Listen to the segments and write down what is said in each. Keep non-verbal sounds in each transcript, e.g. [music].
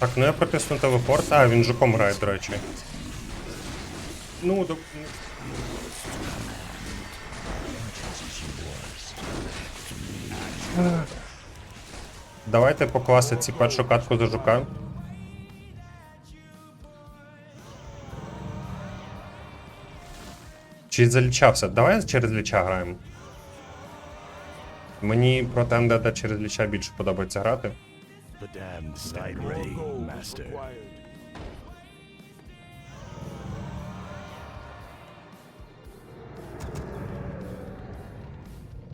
Так, ну я протисну телепорт, а він жуком грає, до речі. Ну, до... Давайте покласти ці першу катку за жука. Чи залічався? Давай через ліча граємо. Мені проти МДД через ліча більше подобається грати. The damned More ready, master. required.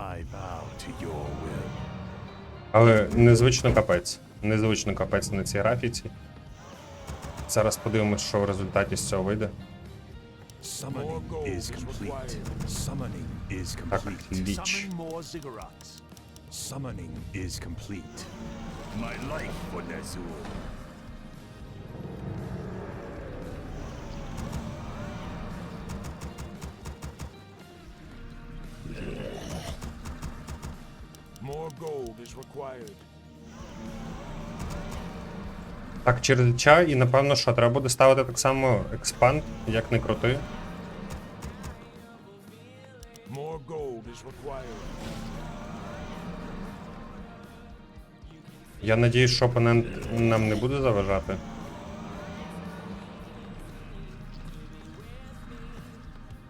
I bow to your will. Але незвично капець. Незвично капець на цій графіці. Зараз подивимось, що в результаті з цього вийде. Так, complete. ліч. Summon more ziggurats. Summoning is complete. My life for Nezul. More gold is required. Так, через і напевно, що треба буде ставити так само експанд, як не крути. More gold is required. Я надіюсь, що опонент нам не буде заважати.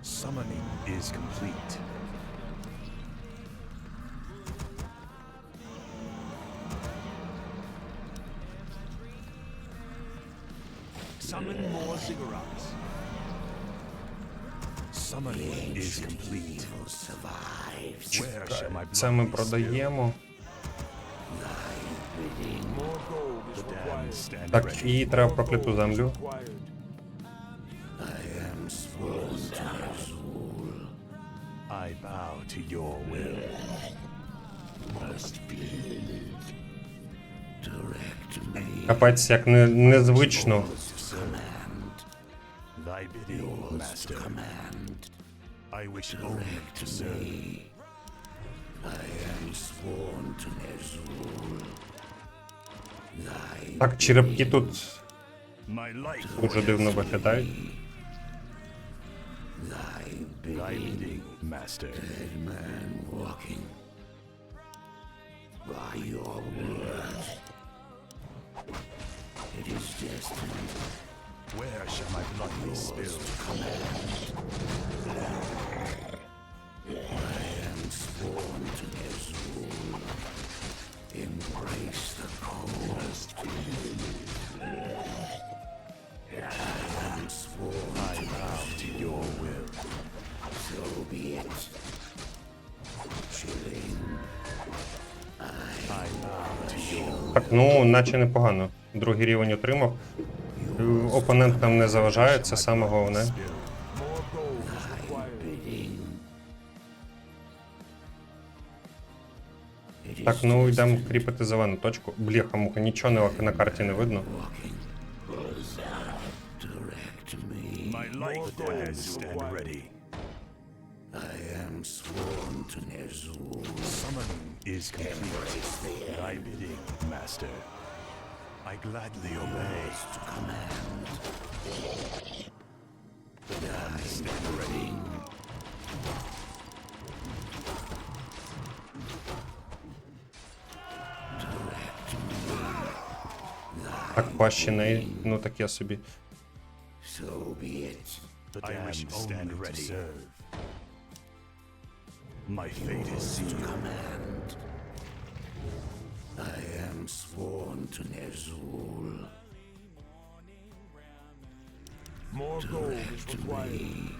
Summoning is complete. Summon more ziggurats. Summoning is complete. Where shall my Це ми продаємо. Так, і треба прокляту землю. I bow to your will. Must plead. Direct me. Капець, як не, незвично. Thy bidding, master. Command. I wish only to serve. Так, черепки тут дуже дивно виглядають. Where shall my blood be spilled? Ну, наче непогано. Другий рівень отримав. Опонент нам не заважає, це саме головне. Так, ну йдемо кріпити зелену точку. Бляха, муха, нічого на, на карті не видно. I am sworn to Ner'zhul. Summoning is complete. Thy bidding, master. I gladly obey. To command. I stand ready. Так, пащини, ну таке собі. The I wish stand ready. To serve. My fate is sealed. Command. I am sworn to Ner'zhul. More gold is required.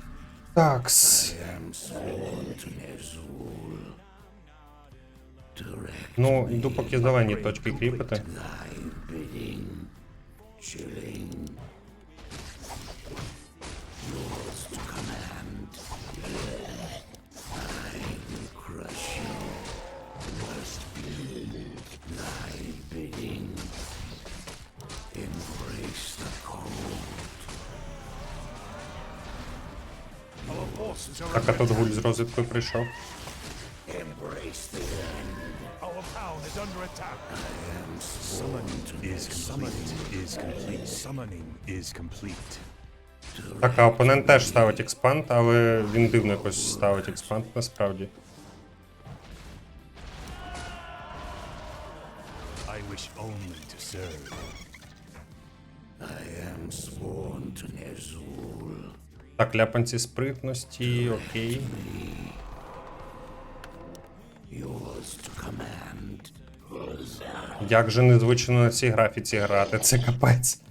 Такс. am sworn to Ner'zhul. Direct Ну, йду поки зелені точки кріпити. Так, а тут гуль з розвідкою прийшов. Так, а опонент теж ставить експанд, але він дивно якось ставить експанд насправді. I wish only to serve. Так, ляпанці спритності, окей. Як же незвично на цій графіці грати, це капець.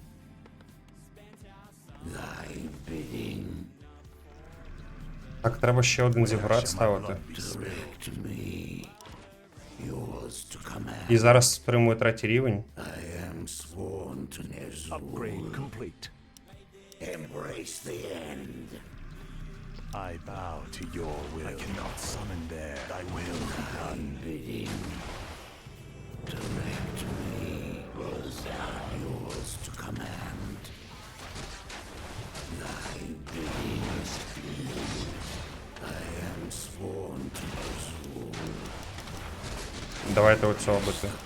Так, треба ще один зіграт ставити. І зараз стримую третій рівень. Upgrade complete. Embrace the end. I bow to your will. I cannot summon there. Thy will be done. Direct me. Yours to command. Thy bidding is I am sworn to Azul. Давайте оцього бити. Yours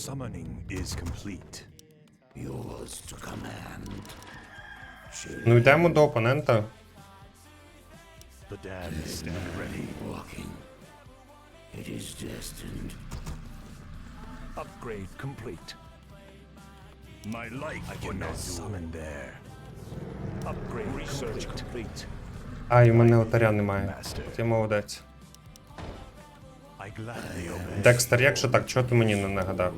Summoning is complete. Yours to command. Ну йдемо до опонента. The damned stand ready. Walking. It is destined. Upgrade complete. My life I cannot summon there. Upgrade research complete. А, і в мене отаря немає. Ти молодець. Декстер, як же так, чого ти мені не нагадав?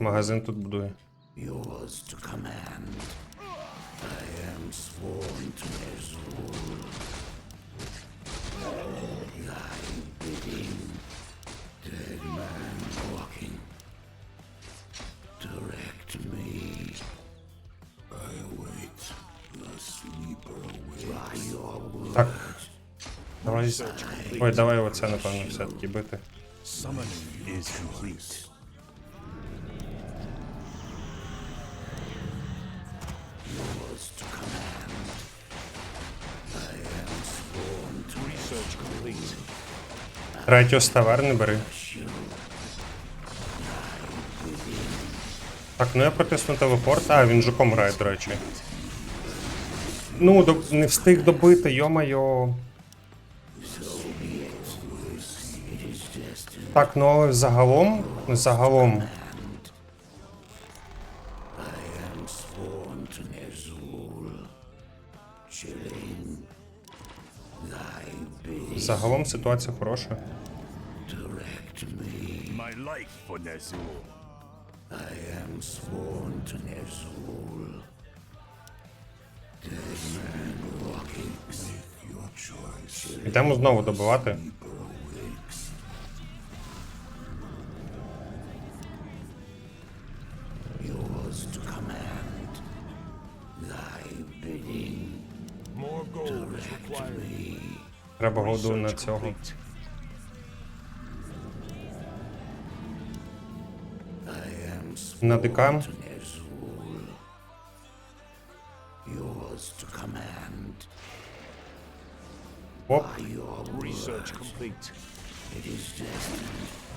Магазин тут будує. Yours to command. I am sworn to Ner'zhul. Thy bidding. Dead man Давай. Ой, давай оце, напевно, все-таки бити. Третього з таверни бери. Так, ну я протисну телепорт. А, він жуком грає, до речі. Ну, не встиг добити, йо-майо. Так, ну але загалом. Загалом. Загалом ситуація хороша. My life for Nezul. I am sworn to. Йдемо знову добивати. Треба на цього. На ДК. Оп. Research complete. it is destined.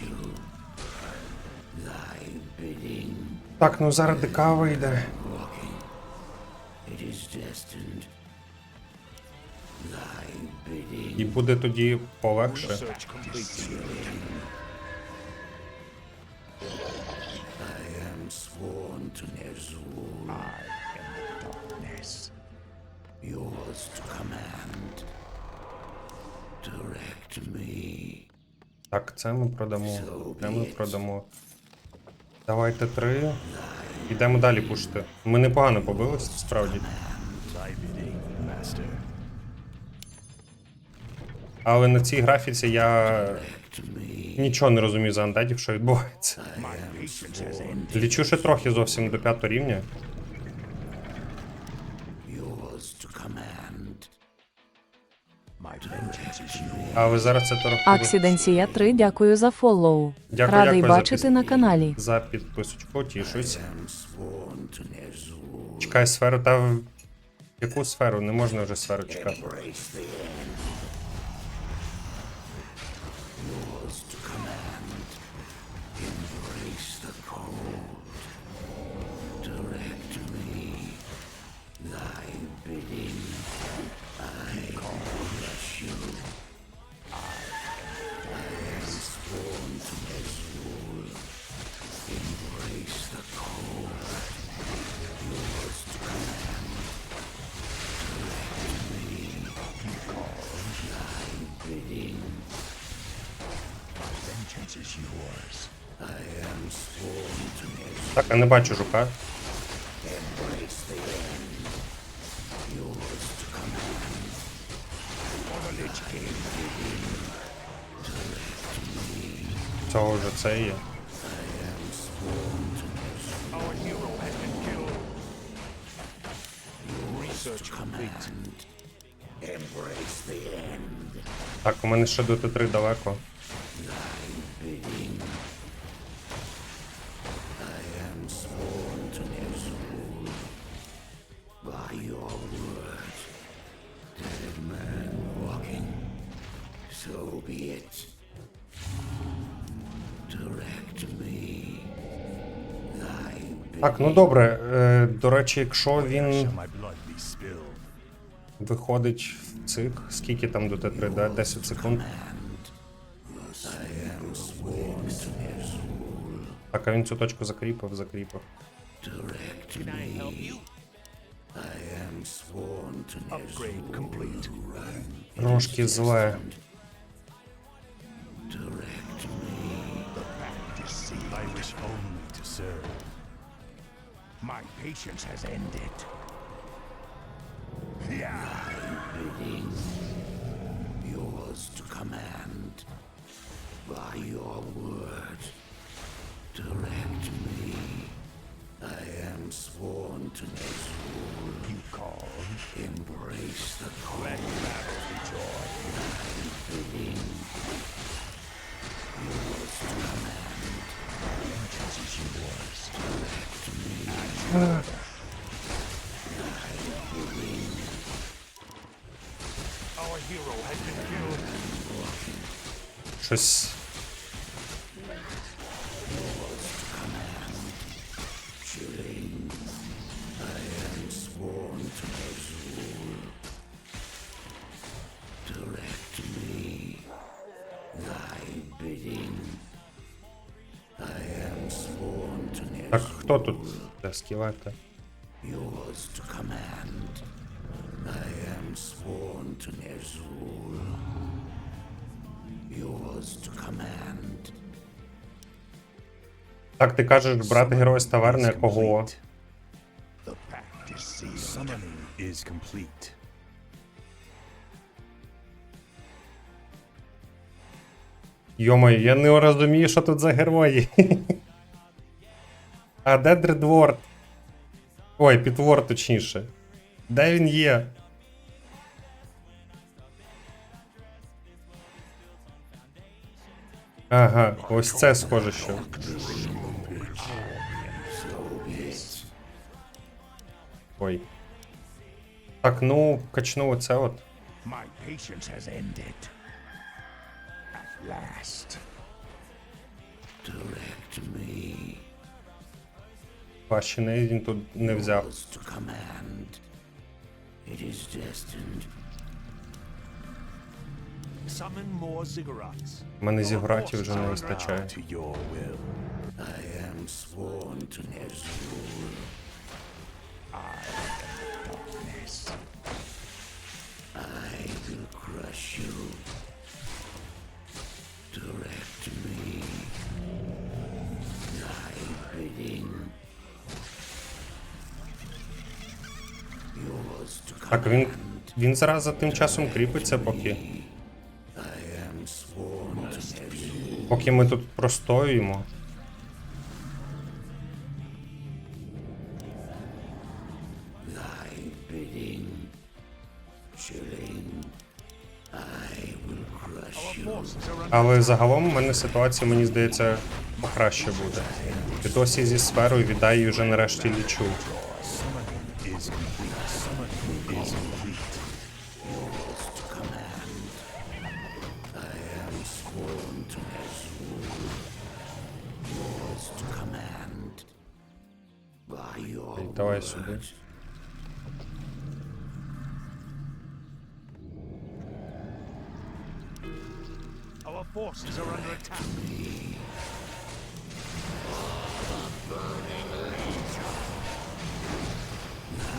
You. Thy bidding, Так, ну зараз ДК вийде. І буде тоді полегше. I am sworn to Ner'zhul, yours to command. Direct me. Так, це ми продамо. Це ми продамо. Давайте три. Ідемо далі пушити. Ми непогано побилися, справді. Але на цій графіці я нічого не розумію за андадів, що відбувається. Лічу ще трохи зовсім до п'ятого рівня. Yours. Але зараз це трохи. Аксіденція 3, дякую за фоллоу. Дякую, Радий дякую за бачити піс- на каналі. За підписочку, тішусь. Чекай сферу, та в- яку сферу? Не можна вже сферу чекати. Так, а не бачу жука. Цього вже це є. Так, у мене ще до Т3 далеко. Так, ну добре. Е, до речі, якщо він виходить в цих, скільки там до Т3, да? 10 секунд. Так, а він цю точку закріпив, закріпив. Трошки зле. I wish only to serve. My patience has ended. Yeah. Yours to command. By your word. Direct me. I am sworn to Ner'zhul. You call. Embrace the call. Let battle be joy. Щось. Де скелети? Yours to command. I am sworn to Ner'zhul. Yours to command. Так, ти кажеш, брат герой з таверни, кого? The pact is sealed. Summoning is complete. Йомаю, я не розумію, що тут за герої. А де Дредворд? Ой, Підворд точніше. Де він є? Ага, ось це схоже що. Ой. Так, ну, качну оце от. My patience has ended. At last. Direct me. Ваші не він тут не взяв. To мене зігратів вже не вистачає. To. I to will crush you. Direct Так, він, він зараз за тим часом кріпиться, поки. Поки ми тут простоюємо. Але загалом у мене ситуація, мені здається, покраще буде. І досі зі сферою віддай її вже нарешті лічу. Forces are under attack.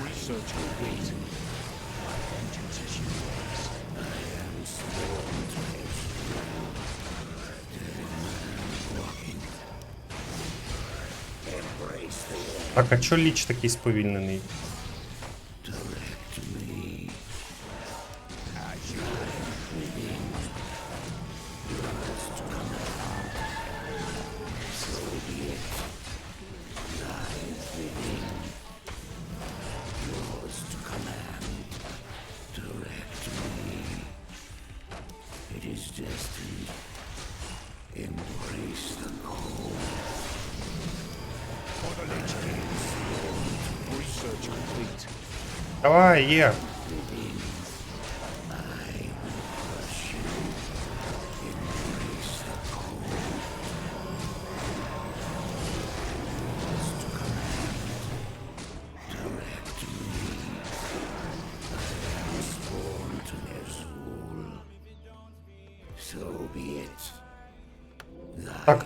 Research complete. Vengeance is yours. Embrace the end. Так, а чо ліч такий сповільнений? Destined. Embrace the cold. For the Lich King. Research complete. Давай, є. Born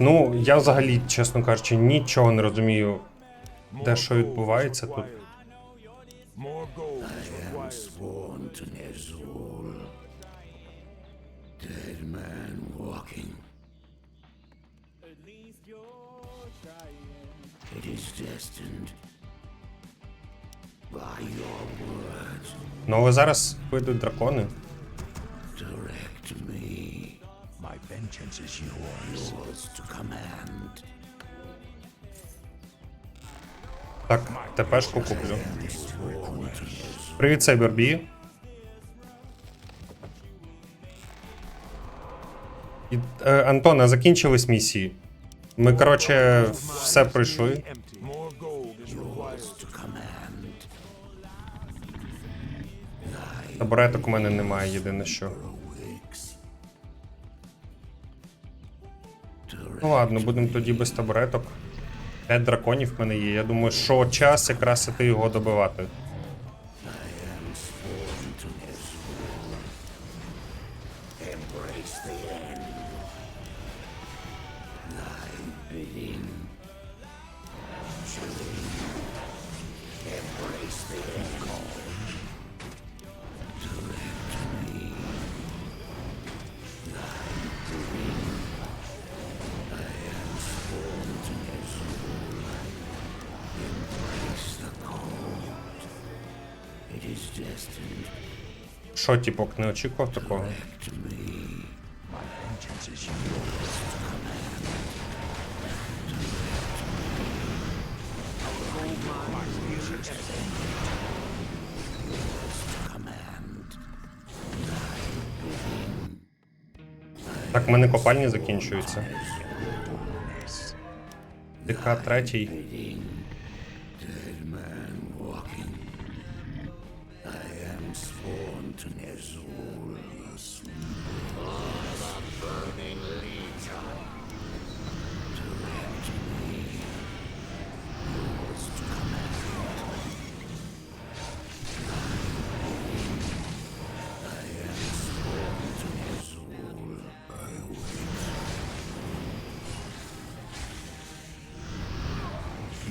ну я взагалі, чесно кажучи, нічого не розумію. Де що відбувається тут? Ну але зараз вийдуть дракони. Vengeance is yours. Yours to command. Так, ТПшку куплю. Привіт, Сайбербі. І, е, Антона, закінчились місії. Ми, коротше, все пройшли. Табуреток у мене немає, єдине що. Ну ладно, будемо тоді без табуреток. П'ять драконів в мене є. Я думаю, що час якраз іти його добивати. Що, тіпок, не очікував такого? Так, в мене копальні закінчуються. ДК третій.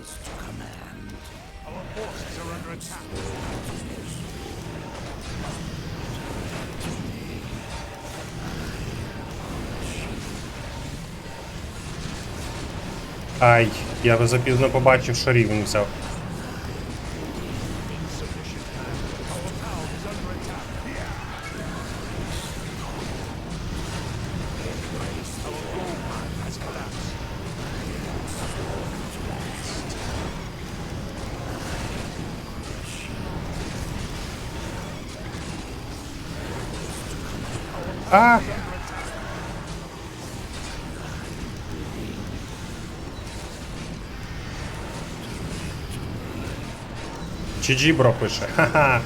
Yours to command. Our forces are under attack. Ай, я запізно побачив, що рівень взяв. А! Чиджібро пише. Ха-ха.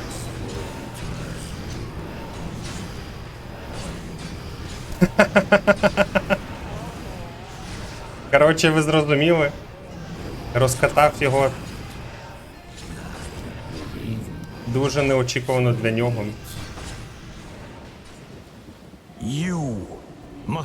[laughs] Коротше, ви зрозуміли. Розкатав його. Дуже неочікувано для нього.